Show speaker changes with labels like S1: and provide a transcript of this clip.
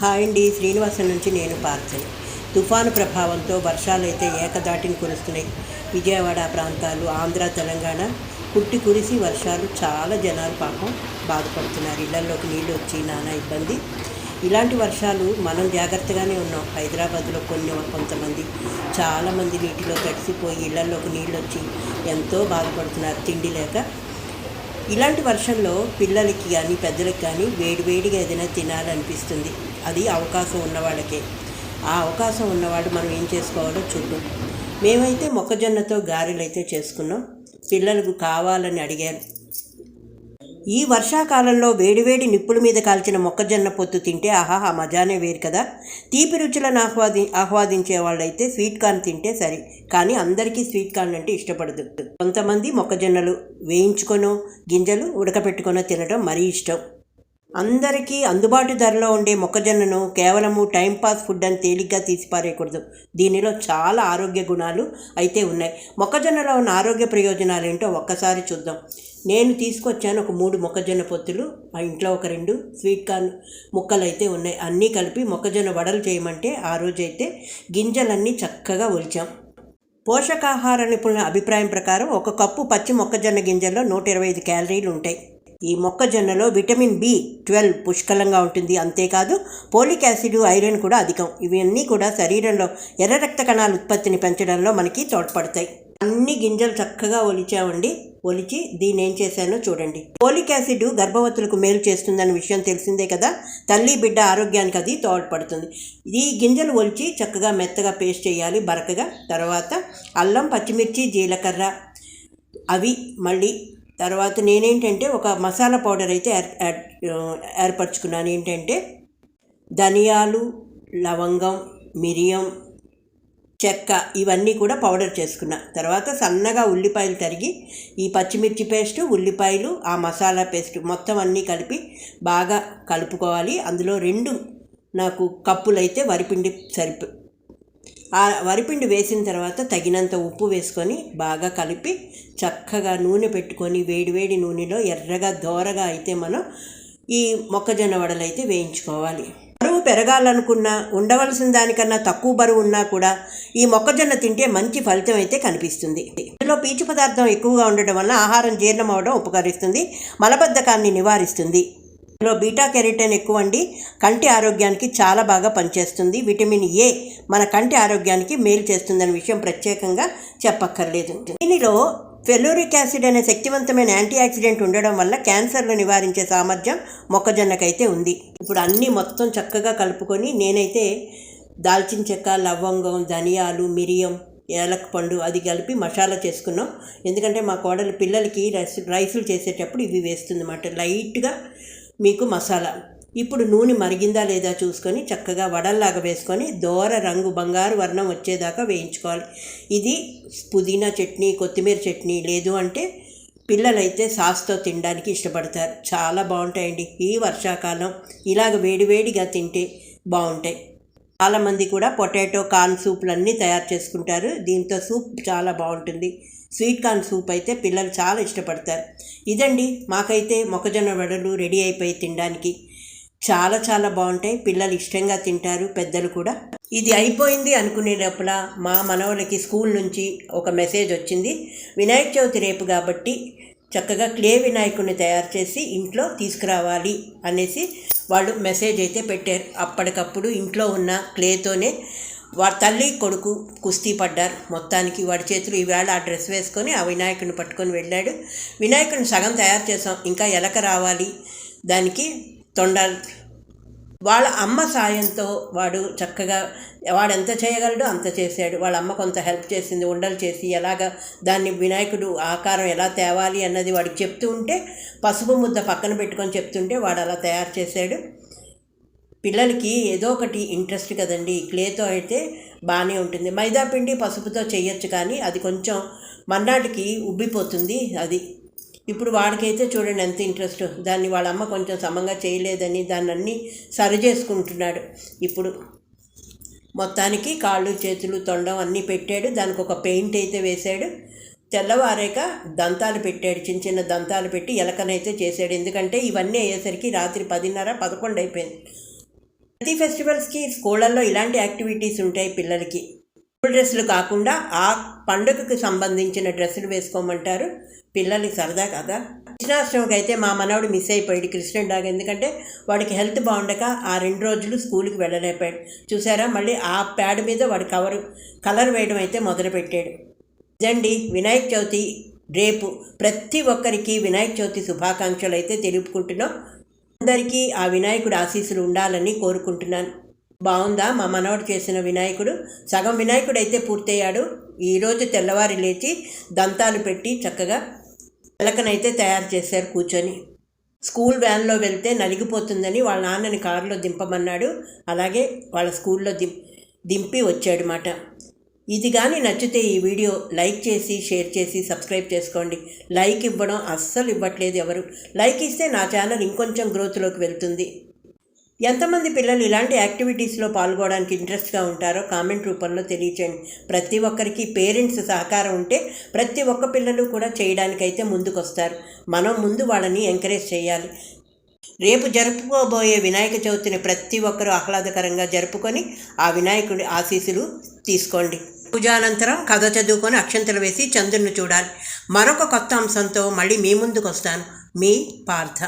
S1: Hi అండి. శ్రీనివాసం నుంచి నేను పార్థని తుఫాను ప్రభావంతో వర్షాలైతే ఏకదాటిని కురుస్తున్నాయి. విజయవాడ ప్రాంతాలు ఆంధ్ర తెలంగాణ పుట్టి కురిసి వర్షాలు చాలా జనాలు పాపం బాధపడుతున్నారు. ఇళ్ళలోకి నీళ్ళు వచ్చి నానా ఇబ్బంది. ఇలాంటి వర్షాలు మనం జాగ్రత్తగానే ఉన్నాం. హైదరాబాద్లో కొన్ని కొంతమంది చాలామంది నీటిలో తడిసిపోయి ఇళ్ళలోకి నీళ్ళు వచ్చి ఎంతో బాధపడుతున్నారు. తిండి లేక ఇలాంటి వర్షంలో పిల్లలకి కానీ పెద్దలకి కానీ వేడివేడిగా ఏదైనా తినాలనిపిస్తుంది. అది అవకాశం ఉన్నవాళ్ళకే. ఆ అవకాశం ఉన్నవాళ్ళు మనం ఏం చేసుకోవాలో చూద్దాం. మేమైతే మొక్కజొన్నతో గారెలు అయితే చేసుకున్నాం. పిల్లలకు కావాలని అడిగారు. ఈ వర్షాకాలంలో వేడివేడి నిప్పుల మీద కాల్చిన మొక్కజొన్న పొత్తు తింటే ఆహాహా మజానే వేరు కదా. తీపి రుచులను ఆహ్వాది ఆహ్వాదించే వాళ్ళైతే స్వీట్ కార్న్ తింటే సరి. కానీ అందరికీ స్వీట్ కార్న్ అంటే ఇష్టపడదు. కొంతమంది మొక్కజొన్నలు వేయించుకొనో గింజలు ఉడకపెట్టుకొనో తినడం మరీ ఇష్టం. అందరికీ అందుబాటు ధరలో ఉండే మొక్కజొన్నను కేవలము టైంపాస్ ఫుడ్ అని తేలిగ్గా తీసిపారేయకూడదు. దీనిలో చాలా ఆరోగ్య గుణాలు అయితే ఉన్నాయి. మొక్కజొన్నలో ఉన్న ఆరోగ్య ప్రయోజనాలు ఏంటో ఒక్కసారి చూద్దాం. నేను తీసుకొచ్చాను ఒక మూడు మొక్కజొన్న పొత్తులు మా ఇంట్లో ఒక రెండు స్వీట్ కార్న్ ముక్కలు అయితే ఉన్నాయి. అన్నీ కలిపి మొక్కజొన్న వడలు చేయమంటే ఆ రోజైతే గింజలన్నీ చక్కగా ఒలిచాం. పోషకాహార నిపుణుల అభిప్రాయం ప్రకారం ఒక కప్పు పచ్చి మొక్కజొన్న గింజల్లో నూట ఇరవై ఐదు క్యాలరీలు ఉంటాయి. ఈ మొక్కజొన్నలో విటమిన్ బి ట్వెల్వ్ పుష్కలంగా ఉంటుంది. అంతేకాదు పోలిక్ యాసిడ్ ఐరన్ కూడా అధికం. ఇవన్నీ కూడా శరీరంలో ఎర్ర రక్త కణాల ఉత్పత్తిని పెంచడంలో మనకి తోడ్పడతాయి. అన్ని గింజలు చక్కగా ఒలిచామండి. ఒలిచి దీన్ని ఏం చేశానో చూడండి. పోలిక్ యాసిడ్ గర్భవతులకు మేలు చేస్తుందన్న విషయం తెలిసిందే కదా? తల్లి బిడ్డ ఆరోగ్యానికి అది తోడ్పడుతుంది. ఈ గింజలు ఒలిచి చక్కగా మెత్తగా పేస్ట్ చేయాలి బరకగా. తర్వాత అల్లం పచ్చిమిర్చి జీలకర్ర అవి మళ్ళీ తర్వాత నేనేంటంటే ఒక మసాలా పౌడర్ అయితే ఏర్ ఏర్- ఏర్పరచుకున్నాను. ఏంటంటే ధనియాలు లవంగం మిరియం చెక్క ఇవన్నీ కూడా పౌడర్ చేసుకున్నా. తర్వాత సన్నగా ఉల్లిపాయలు తరిగి ఈ పచ్చిమిర్చి పేస్ట్ ఉల్లిపాయలు ఆ మసాలా పేస్ట్ మొత్తం అన్నీ కలిపి బాగా కలుపుకోవాలి. అందులో రెండు నాకు కప్పులైతే వరిపిండి సరిపో ఆ వరిపిండి వేసిన తర్వాత తగినంత ఉప్పు వేసుకొని బాగా కలిపి చక్కగా నూనె పెట్టుకొని వేడివేడి నూనెలో ఎర్రగా దోరగా అయితే మనం ఈ మొక్కజొన్న వడలు అయితే వేయించుకోవాలి. బరువు పెరగాలనుకున్నా ఉండవలసిన దానికన్నా తక్కువ బరువు ఉన్నా కూడా ఈ మొక్కజొన్న తింటే మంచి ఫలితం అయితే కనిపిస్తుంది. ఇందులో పీచు పదార్థం ఎక్కువగా ఉండడం వల్ల ఆహారం జీర్ణం అవడం ఉపకరిస్తుంది మలబద్ధకాన్ని నివారిస్తుంది. ఇందులో బీటా కెరటిన్ ఎక్కువ అండి కంటి ఆరోగ్యానికి చాలా బాగా పనిచేస్తుంది. విటమిన్ ఏ మన కంటి ఆరోగ్యానికి మేలు చేస్తుందనే విషయం ప్రత్యేకంగా చెప్పక్కర్లేదు. దీనిలో ఫెలోరిక్ యాసిడ్ అనే శక్తివంతమైన యాంటీ యాక్సిడెంట్ ఉండడం వల్ల క్యాన్సర్ను నివారించే సామర్థ్యం మొక్కజొన్నకైతే ఉంది. ఇప్పుడు అన్నీ మొత్తం చక్కగా కలుపుకొని నేనైతే దాల్చిన చెక్క లవంగం ధనియాలు మిరియం ఏలక పండు అది కలిపి మసాలా చేసుకున్నాం. ఎందుకంటే మా కోడలు పిల్లలకి రైస్ రైసులు చేసేటప్పుడు ఇవి వేస్తుంది అన్నమాట. లైట్గా మీకు మసాలా. ఇప్పుడు నూనె మరిగిందా లేదా చూసుకొని చక్కగా వడల్లాగా వేసుకొని దోర రంగు బంగారు వర్ణం వచ్చేదాకా వేయించుకోవాలి. ఇది పుదీనా చట్నీ కొత్తిమీర చట్నీ లేదు అంటే పిల్లలైతే సాస్తో తినడానికి ఇష్టపడతారు. చాలా బాగుంటాయండి ఈ వర్షాకాలం. ఇలాగ వేడివేడిగా తింటే బాగుంటాయి. చాలామంది కూడా పొటాటో కార్న్ సూప్లన్నీ తయారు చేసుకుంటారు. దీంతో సూప్ చాలా బాగుంటుంది. స్వీట్ కార్న్ సూప్ అయితే పిల్లలు చాలా ఇష్టపడతారు. ఇదండి మాకైతే మొక్కజొన్న వడలు రెడీ అయిపోయి తినడానికి. చాలా చాలా బాగుంటాయి. పిల్లలు ఇష్టంగా తింటారు పెద్దలు కూడా. ఇది అయిపోయింది అనుకునే లోపల మా మనవలకి స్కూల్ నుంచి ఒక మెసేజ్ వచ్చింది. వినాయక చవితి రేపు కాబట్టి చక్కగా క్లే వినాయకుడిని తయారు చేసి ఇంట్లో తీసుకురావాలి అనేసి వాళ్ళు మెసేజ్ అయితే పెట్టారు. అప్పటికప్పుడు ఇంట్లో ఉన్న క్లేతోనే వాడి తల్లి కొడుకు కుస్తీ పడ్డారు. మొత్తానికి వాడి చేతులు ఈవేళ ఆ డ్రెస్ వేసుకొని ఆ వినాయకుడిని పట్టుకొని వెళ్ళాడు. వినాయకుడిని సగం తయారు చేసాం ఇంకా ఎలక రావాలి. దానికి తొండ వాళ్ళ అమ్మ సాయంతో వాడు చక్కగా వాడు ఎంత చేయగలడో అంత చేశాడు. వాళ్ళ అమ్మ కొంత హెల్ప్ చేసింది ఉండలు చేసి ఎలాగ దాన్ని వినాయకుడు ఆకారం ఎలా తేవాలి అన్నది వాడికి చెప్తూ ఉంటే పసుపు ముద్ద పక్కన పెట్టుకొని చెప్తుంటే వాడు అలా తయారు చేశాడు. పిల్లలకి ఏదో ఒకటి ఇంట్రెస్ట్ కదండి. క్లేతో అయితే బాగానే ఉంటుంది. మైదా పిండి పసుపుతో చేయొచ్చు కానీ అది కొంచెం మన్నాటికి ఉబ్బిపోతుంది అది. ఇప్పుడు వాడికైతే చూడండి ఎంత ఇంట్రెస్ట్. దాన్ని వాళ్ళ అమ్మ కొంచెం సమంగా చేయలేదని దాన్ని అన్నీ సరి చేసుకుంటున్నాడు. ఇప్పుడు మొత్తానికి కాళ్ళు చేతులు తొండం అన్నీ పెట్టాడు. దానికి ఒక పెయింట్ అయితే వేశాడు. తెల్లవారాక దంతాలు పెట్టాడు. చిన్న చిన్న దంతాలు పెట్టి ఎలకనైతే చేశాడు. ఎందుకంటే ఇవన్నీ అయ్యేసరికి రాత్రి పదిన్నర పదకొండు అయిపోయింది. ప్రతి ఫెస్టివల్స్కి స్కూళ్ళల్లో ఇలాంటి యాక్టివిటీస్ ఉంటాయి పిల్లలకి. స్కూల్ డ్రెస్సులు కాకుండా ఆ పండుగకు సంబంధించిన డ్రెస్సులు వేసుకోమంటారు. పిల్లలకి సరదా కదా? కృష్ణాష్టమికి అయితే మా మనవడు మిస్ అయిపోయాడు కృష్ణుడిలాగా ఎందుకంటే వాడికి హెల్త్ బాగుండక ఆ రెండు రోజులు స్కూల్కి వెళ్ళలేకపోయాడు. చూసారా? మళ్ళీ ఆ ప్యాడ్ మీద వాడి కవర్ కలర్ వేయడం అయితే మొదలుపెట్టాడు. ఇదండి వినాయక చవితి రేపు. ప్రతి ఒక్కరికి వినాయక చవితి శుభాకాంక్షలు అయితే తెలుపుకుంటున్నాం. అందరికీ ఆ వినాయకుడు ఆశీస్సులు ఉండాలని కోరుకుంటున్నాను. బాగుందా? మా మనవడు చేసిన వినాయకుడు. సగం వినాయకుడు అయితే పూర్తయ్యాడు ఈరోజు తెల్లవారి లేచి దంతాలు పెట్టి చక్కగా పిలకనైతే తయారు చేశారు కూర్చొని. స్కూల్ వ్యాన్లో వెళ్తే నలిగిపోతుందని వాళ్ళ నాన్నని కారులో దింపమన్నాడు. అలాగే వాళ్ళ స్కూల్లో దిం దింపి వచ్చాడు మాట. ఇది కానీ నచ్చితే ఈ వీడియో లైక్ చేసి షేర్ చేసి సబ్స్క్రైబ్ చేసుకోండి. లైక్ ఇవ్వడం అస్సలు ఇవ్వట్లేదు ఎవరు. లైక్ ఇస్తే నా ఛానల్ ఇంకొంచెం గ్రోత్లోకి వెళ్తుంది. ఎంతమంది పిల్లలు ఇలాంటి యాక్టివిటీస్లో పాల్గొనడానికి ఇంట్రెస్ట్గా ఉంటారో కామెంట్ రూపంలో తెలియచేయండి. ప్రతి ఒక్కరికి పేరెంట్స్ సహకారం ఉంటే ప్రతి ఒక్క పిల్లలు కూడా చేయడానికైతే ముందుకొస్తారు. మనం ముందు వాళ్ళని ఎంకరేజ్ చేయాలి. రేపు జరుపుకోబోయే వినాయక చవితిని ప్రతి ఒక్కరూ ఆహ్లాదకరంగా జరుపుకొని ఆ వినాయకుడి ఆశీస్సులు తీసుకోండి. పూజానంతరం కథ చదువుకొని అక్షంతలు వేసి చంద్రుని చూడాలి. మరొక కొత్త అంశంతో మళ్ళీ మీ ముందుకు వస్తాను మీ పార్థ.